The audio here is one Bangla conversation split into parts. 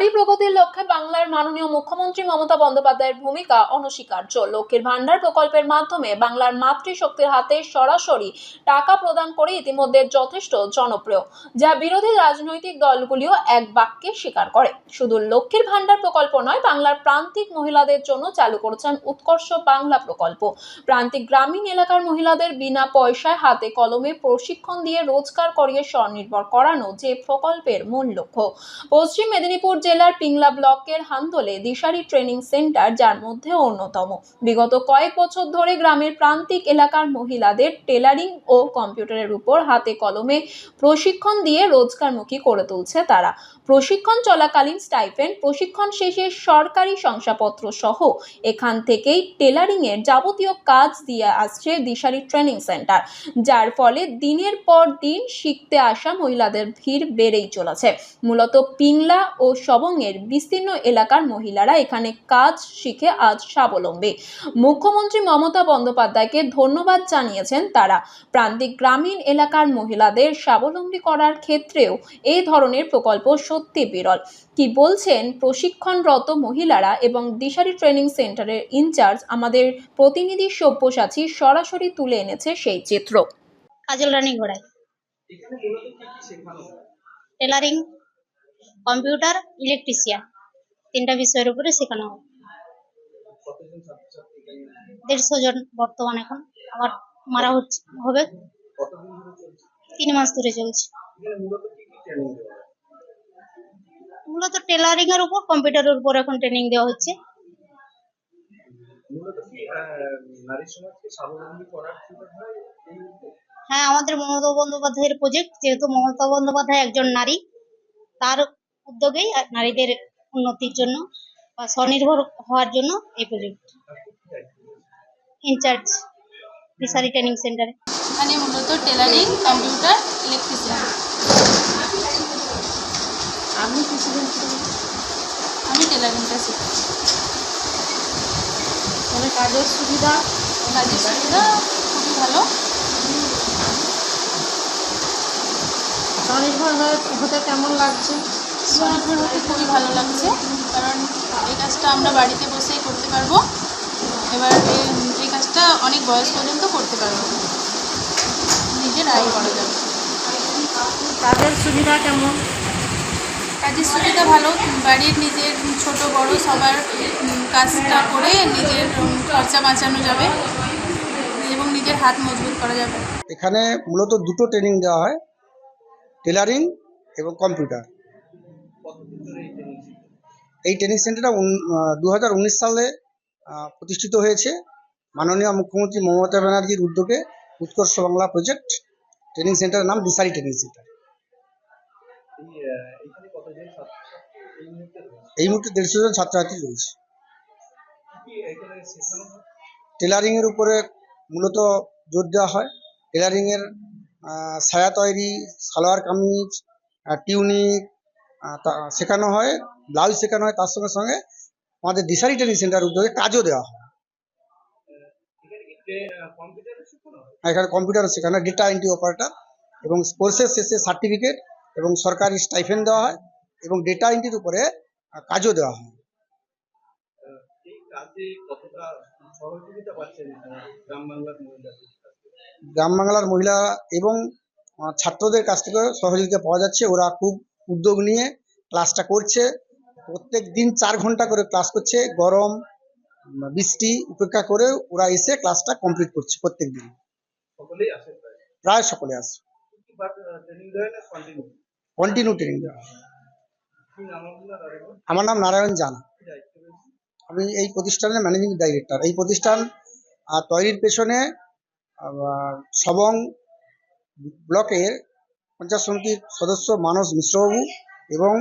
নারী প্রগতির লক্ষ্যে বাংলার মাননীয় মুখ্যমন্ত্রী মমতা বন্দ্যোপাধ্যায়ের ভূমিকা অনস্বীকার্য। লক্ষ্মীর ভান্ডার প্রকল্পের মাধ্যমে বাংলার মাতৃশক্তির হাতে সরাসরি টাকা প্রদান করে ইতিমধ্যে যথেষ্ট জনপ্রিয়, যা বিরোধী রাজনৈতিক দলগুলিও এক বাক্যে স্বীকার করে। শুধু লক্ষ্মীর ভান্ডার প্রকল্প নয়, বাংলার প্রান্তিক মহিলাদের জন্য চালু করেছেন উৎকর্ষ বাংলা প্রকল্প। প্রান্তিক গ্রামীণ এলাকার মহিলাদের বিনা পয়সায় হাতে কলমে প্রশিক্ষণ দিয়ে রোজগার করিয়ে স্বনির্ভর করানো যে প্রকল্পের মূল লক্ষ্য। পশ্চিম মেদিনীপুর জেলার পিংলা ব্লকের হান্দলে দিশারি ট্রেনিং সেন্টার, যার মধ্যে অন্যতম। বিগত কয়েক বছর ধরে গ্রামের প্রান্তিক এলাকার মহিলাদের টেলারিং ও কম্পিউটারের উপর হাতে কলমে প্রশিক্ষণ দিয়ে রোজগারমুখী করে তুলছে তারা। প্রশিক্ষণ চলাকালীন স্টাইফেন্ড প্রশিক্ষণ শেষে সরকারি শংসাপত্র সহ এখান থেকেই টেলারিং এর যাবতীয় কাজ দিয়ে আসছে দিশারি ট্রেনিং সেন্টার, যার ফলে দিনের পর দিন শিখতে আসা মহিলাদের ভিড় বেড়েই চলেছে। মূলত পিংলা ও সবংয়ের বিস্তীর্ণ এলাকার মহিলারা এখানে কাজ শিখে আজ স্বাবলম্বী। মুখ্যমন্ত্রী মমতা বন্দ্যোপাধ্যায়কে ধন্যবাদ জানিয়েছেন তারা। প্রান্তিক গ্রামীণ এলাকার মহিলাদের স্বাবলম্বী করার ক্ষেত্রেও এই ধরনের প্রকল্প সত্যি বিরল। কি বলছেন প্রশিক্ষণরত মহিলারা এবং দিশারি ট্রেনিং সেন্টারের ইনচার্জ আমাদের প্রতিনিধি সব্যসাচী সরাসরি তুলে এনেছে সেই চিত্র। কাজল রানী ঘোড়াই এখানে মূলত কি কি শেখানো হয়? Tailoring computer, electrician. তিনটা বিষয়ের উপরে শেখানো হয় দেড়শো জন বর্তমান এখন। আবার মারা হচ্ছে, হবে তিন মাস ধরে চলছে। মূলত টেলারিং এর উপর কম্পিউটারের উপর এখন ট্রেনিং দেওয়া হচ্ছে? হ্যাঁ আমাদের মমতা বন্দ্যোপাধ্যায়ের প্রজেক্ট যেহেতু মমতা বন্দ্যোপাধ্যায় একজন নারী তার উদ্যোগেই নারীদের উন্নতির জন্য বা স্বনির্ভর হওয়ার জন্য এই প্রজেক্ট? ইনচার্জ দিশারি ট্রেনিং সেন্টারে এখানে মূলত টেলারিং কম্পিউটার ইলেকট্রিশিয়ান আমি কি আমি টেলারিংটা শিখছি। মানে কাজের সুবিধা কাজের সুবিধা খুবই ভালো। স্বনির্ভর হয়ে হতে কেমন লাগছে? স্বনির্ভর হতে খুবই ভালো লাগছে কারণ এই কাজটা আমরা বাড়িতে বসেই করতে পারব। এবার এই- এই কাজটা অনেক বয়স পর্যন্ত করতে পারব। নিজের আয় করা যাবে। কাজের সুবিধা কেমন? কাজের সুবিধা ভালো বাড়ির নিজের ছোট বড় সবার কাজটা করে নিজের খরচা বাঁচানো যাবে এবং নিজের হাত মজবুত করা যাবে। এখানে মূলত দুটো ট্রেনিং দেওয়া হয়। টেলারিং এবং কম্পিউটার। এই ট্রেনিং সেন্টারটা দু হাজার উনিশ সালে প্রতিষ্ঠিত হয়েছে। মাননীয় মুখ্যমন্ত্রী মমতা ব্যানার্জির উদ্যোগে উৎকর্ষ বাংলা প্রজেক্ট ট্রেনিং সেন্টারের নাম দিশারি ট্রেনিং সেন্টার। এই মুহূর্তে দেড়শো জন ছাত্রছাত্রী রয়েছে। টেলারিংয়ের উপরে মূলত জোর দেওয়া হয়। টেলারিংয়ের সায়া তৈরি, সালোয়ার কামিজ টিউনিক শেখানো হয়, ব্লাউজ শেখানো হয়, তার সঙ্গে সঙ্গে আমাদের দিশারি ট্রেনিং সেন্টার উদ্যোগে কাজও দেওয়া হয় এখানে হয় কম্পিউটার শেখানো হয় ডেটা এন্ট্রি অপারেটর এবং কোর্সের শেষে সার্টিফিকেট এবং সরকারি স্টাইফেন্ড দেওয়া হয় এবং ডেটা এন্ট্রির উপরে কাজও দেওয়া হয় কতটা সহযোগিতা পাচ্ছেন গ্রাম বাংলার মহিলাদের? গ্রাম বাংলার মহিলা এবং ছাত্রদের কাছ থেকে সহযোগিতা পাওয়া যাচ্ছে। ওরা খুব উদ্যোগ নিয়ে ক্লাসটা করছে। প্রত্যেক দিন চার ঘণ্টা করে ক্লাস করছে। গরম বৃষ্টি উপেক্ষা করে ওরা এসে ক্লাসটা কমপ্লিট করছে প্রত্যেক দিন। প্রায়? সকলে না কন্টিনিউ ট্রেনিং দেওয়া? আমার নাম নারায়ণ জানা। আমি এই প্রতিষ্ঠানের ম্যানেজিং ডাইরেক্টর এই প্রতিষ্ঠান তৈরির পেছনে সবং ব্লকের পঞ্চায়েত সমিতির সদস্য মানস মিশ্রবাবু এবং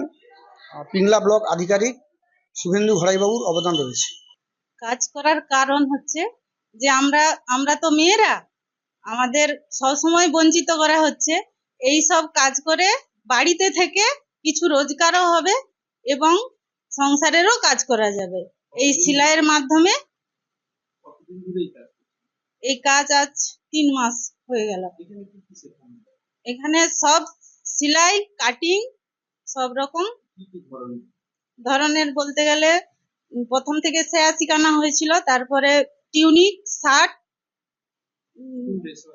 পিংলা ব্লক আধিকারিক শুভেন্দু ঘড়াইবাবুর অবদান রয়েছে। কাজ করার কারণ হচ্ছে যে আমরা আমরা তো মেয়েরা, আমাদের সবসময় বঞ্চিত করা হচ্ছে। এই সব কাজ করে বাড়িতে থেকে কিছু রোজগারও হবে এবং সংসারেরও কাজ করা যাবে। এই সেলাইয়ের মাধ্যমে এই কাজ আজ তিন মাস হয়ে গেল। এখানে সব সেলাই কাটিং সব রকম। ধরনের? বলতে গেলে প্রথম থেকে সেয়া শিখানো হয়েছিল তারপরে টিউনিক শার্ট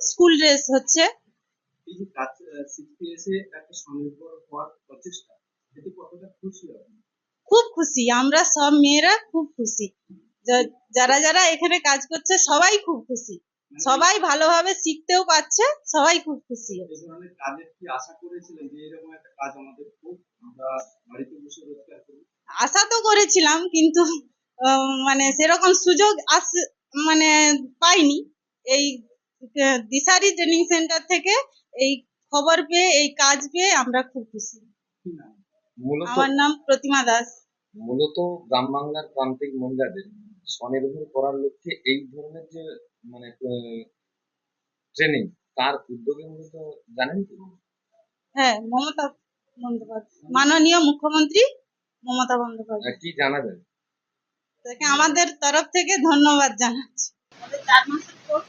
স্কুল ড্রেস হচ্ছে। খুব খুশি আমরা সব মেয়েরা খুব খুশি। যারা যারা এখানে কাজ করছে সবাই খুব খুশি। সবাই ভালোভাবে শিখতেও পাচ্ছে সবাই খুব খুশি। আশা তো করেছিলাম কিন্তু মানে সেরকম সুযোগ আস মানে পাইনি। এই দিশারি ট্রেনিং সেন্টার থেকে এই খবর পেয়ে এই কাজ পেয়ে আমরা খুব খুশি। আমার নাম প্রতিমা দাস। মূলত গ্রাম বাংলার প্রান্তিক মহিলাদের স্বনির্ভর করার লক্ষ্যে এই ধরনের যে মানে ট্রেনিং তার উদ্যোগে মূলত জানেন কি? হ্যাঁ মমতা বন্দ্যোপাধ্যায় মাননীয় মুখ্যমন্ত্রী মমতা বন্দ্যোপাধ্যায়। আহ, কি জানাবেন তাকে আমাদের তরফ থেকে ধন্যবাদ জানাচ্ছি। আমাদের চার মাসের কোর্স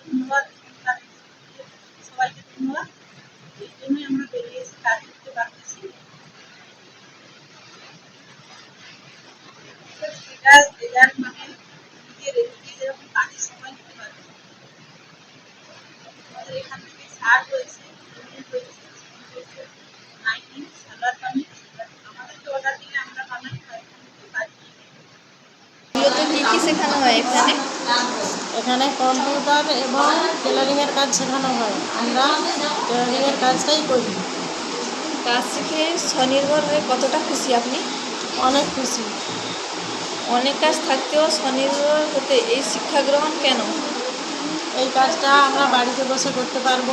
ধন্যবাদ এখানকার সবাইকে ধন্যবাদ এই জন্যই আমরা বেরিয়ে এসে কাজ করতে পারতেছি সেটা যে যার মানে নিজের এদিকে যেরকম কাজের সময় দিতে পারবে আমাদের এখান থেকে সার রয়েছে লুঙ্গি রয়েছে স্কুল রয়েছে নাইটি সালোয়ার কামিজ আমাদেরকে অর্ডার দিলে আমরা বানাই আর এখান থেকে কাজ নিয়ে নিই। মূলত কি কি শেখানো হয় এখানে। এখানে কম্পিউটার এবং টেলারিংয়ের কাজ শেখানো হয়। আমরা টেলারিংয়ের কাজটাই করি। কাজ শিখে স্বনির্ভর হয়ে কতটা খুশি আপনি? অনেক খুশি। অনেক কাজ থাকতেও স্বনির্ভর হতে এই শিক্ষা গ্রহণ কেন? এই কাজটা আমরা বাড়িতে বসে করতে পারব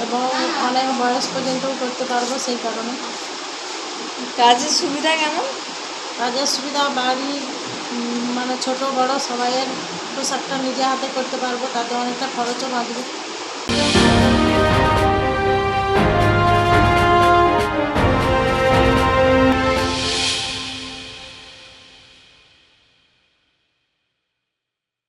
এবং অনেক বয়স পর্যন্তও করতে পারব সেই কারণে। কাজের সুবিধা কেমন? কাজের সুবিধা বাড়ি মানে ছোট বড় সবাইয়ের পোশাকটা নিজে হাতে করতে পারব তাতে অনেকটা খরচও বাঁচবে।